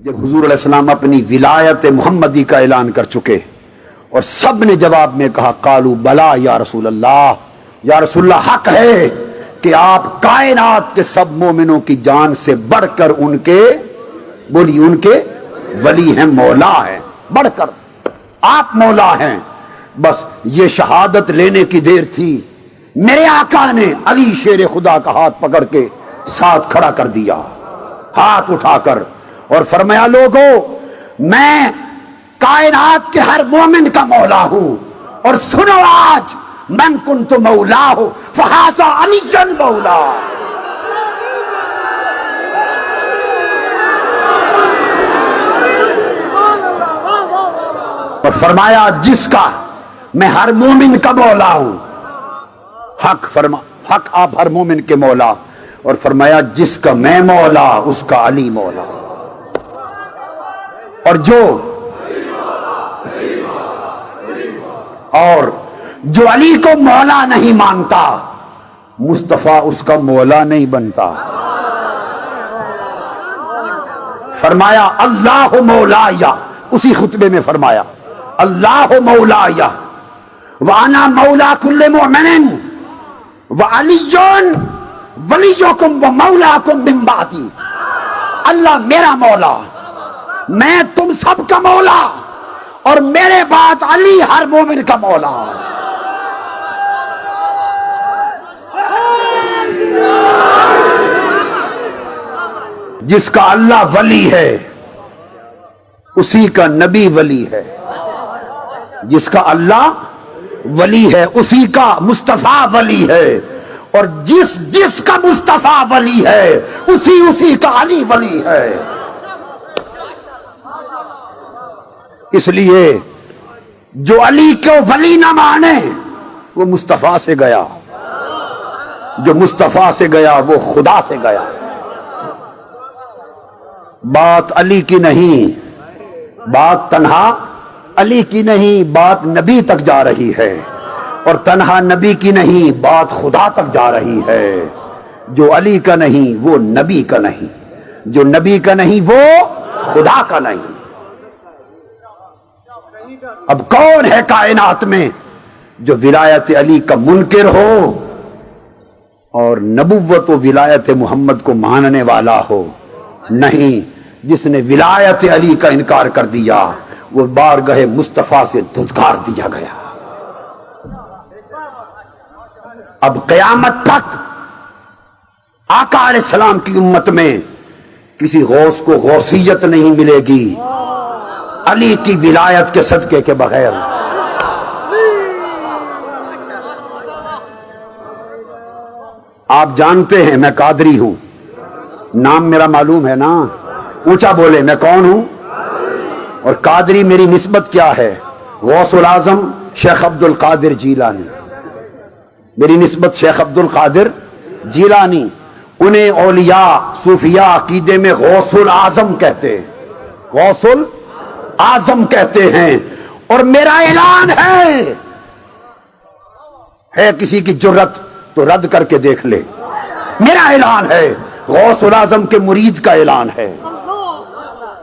जब हुजूर सलाम अपनी विलायत मोहम्मदी का ऐलान कर चुके और सबने जवाब में कहा, कालू बला या रसूल अल्लाह या रसूल्ला हक है कि आप कायनात के सब मोमिनों की जान से बढ़कर उनके बोली उनके वली हैं, मौला हैं, बढ़कर आप मौला हैं। बस ये शहादत लेने की देर थी। मेरे आका ने अली शेर खुदा का हाथ पकड़ के साथ खड़ा कर दिया। हाथ उठाकर और फरमाया, लोगो, मैं कायनात के हर मोमिन का मौला हूँ और सुनो आज, मन कुन तो मौला हो फहासा अली जन मौला। और फरमाया, जिसका मैं हर मोमिन का मौला हूँ, हक फरमा, हक आप हर मोमिन के मौला और फरमाया, जिसका मैं मौला उसका अली मौला और जो और जो अली को मौला नहीं मानता, मुस्तफ़ा उसका मौला नहीं बनता। फरमाया, अल्लाह मौलाया, उसी खुतबे में फरमाया, अल्लाह मौलाया वाना मौला कुल्ले मोमिन व अलीजोन वलीजोकुम व मौलाकुम मिन बाती। अल्लाह मेरा मौला। मैं तुम सब का मौला और मेरे बाद अली हर मोमिन का मौला। जिसका अल्लाह वली है, उसी का नबी वली है। जिसका अल्लाह वली है, उसी का मुस्तफ़ा वली है। और जिस जिसका मुस्तफ़ा वली है, उसी उसी का अली वली है। इसलिए जो अली को वली ना माने, वो मुस्तफ़ा से गया। जो मुस्तफ़ा से गया, वो खुदा से गया। बात अली की नहीं, बात तनहा अली की नहीं, बात नबी तक जा रही है। और तनहा नबी की नहीं, बात खुदा तक जा रही है। जो अली का नहीं, वो नबी का नहीं। जो नबी का नहीं, वो खुदा का नहीं। अब कौन है कायनात में जो विलायत अली का मुनकर हो और नबुवत विलायत मोहम्मद को मानने वाला हो? नहीं, जिसने विलायत अली का इनकार कर दिया, वो बार गहे मुस्तफ़ा से धुतकार दिया गया। अब कयामत तक आकार सलाम की उम्मत में किसी गौस को गौसियत नहीं मिलेगी। अली की विलायत के सदके के बगैर। आप जानते हैं मैं कादरी हूँ। नाम मेरा मालूम है ना? ऊँचा बोले, मैं कौन हूँ? और कादरी मेरी नस्बत क्या है? गौसुल आज़म, शेख अब्दुल कादिर जीलानी। मेरी नस्बत शेख अब्दुल कादिर जीलानी। उन्हें ओलिया सूफिया अकीदे में गौसुल आज़म कहते हैं। गौसुल आज़म कहते हैं, और मेरा ऐलान है। है किसी की ज़रूरत तो रद्द करके देख ले। मेरा ऐलान है, गौसुल आज़म के मुरीद का ऐलान है।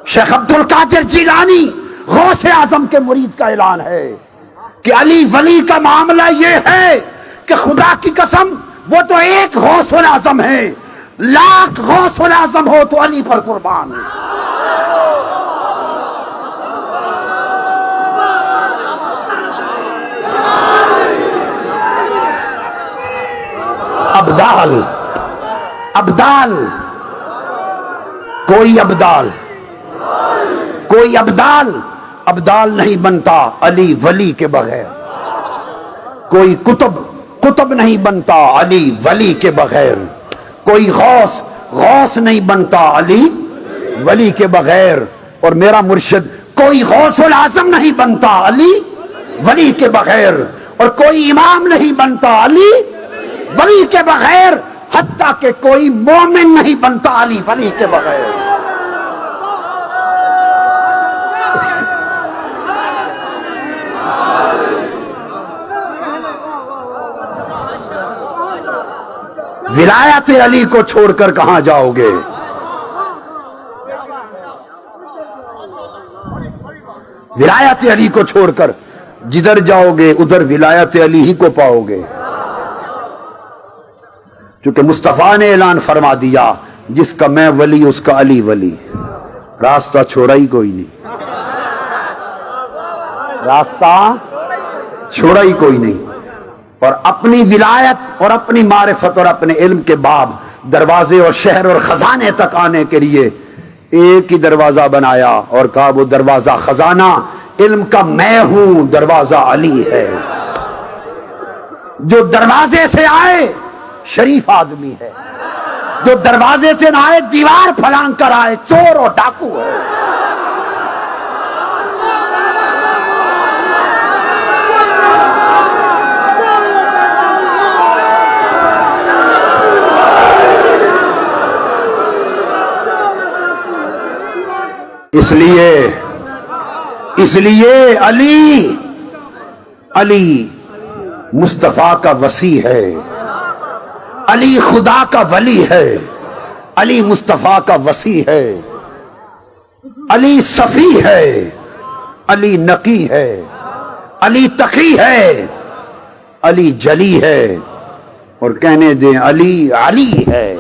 शेख अब्दुल कादिर जिलानी, गौस आज़म के मुरीद का ऐलान है। कि अली वली का मामला यह है कि खुदा की कसम, वो तो एक गौसुल आज़म है। लाख गौसुल आज़म हो तो अली पर कुर्बान अबदाल। अबदाल। कोई अबदाल। कोई अबदाल। अबदाल नहीं बनता अली वली के बगैर। कोई कुतुब। कुतुब नहीं बनता अली वली के बगैर। कोई गौस। गौस नहीं बनता अली वली के बगैर। और मेरा मुर्शिद, कोई गौसुल आज़म नहीं बनता अली वली के बगैर। और कोई इमाम नहीं बनता अली वली के बगैर हत्ता के कोई मोमिन नहीं बनता अली वली के बगैर। विलायत अली को छोड़कर कहाँ जाओगे? विलायत अली को छोड़कर जिधर जाओगे, उधर विलायत अली ही को पाओगे। क्योंकि मुस्तफ़ा ने ऐलान फरमा दिया, जिसका मैं वली, उसका अली वली। रास्ता छोड़ा ही कोई नहीं। रास्ता छोड़ा ही कोई नहीं। और अपनी विलायत और अपनी मारिफत और अपने इल्म के बाब, दरवाजे और शहर और खजाने तक आने के लिए एक ही दरवाज़ा बनाया और कहा, वो दरवाज़ा खजाना, इल्म का मैं हूँ, दरवाज़ा अली है। जो दरवाजे से आए शरीफ आदमी है, जो दरवाजे से ना आए, दीवार फलांग कर आए, चोर और डाकू है। इसलिए इसलिए अली अली मुस्तफ़ा का वसी है। अली खुदा का वली है, अली मुस्तफ़ा का वसी है, अली सफी है, अली नकी है, अली तकी है, अली जली है, और कहने दें अली अली है।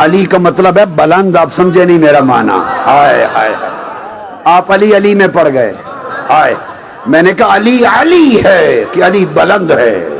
अली का मतलब है बुलंद, आप समझे नहीं मेरा माना। हाय हाय। आप अली अली में पड़ गए। हाय। मैंने कहा अली अली है कि अली बुलंद है।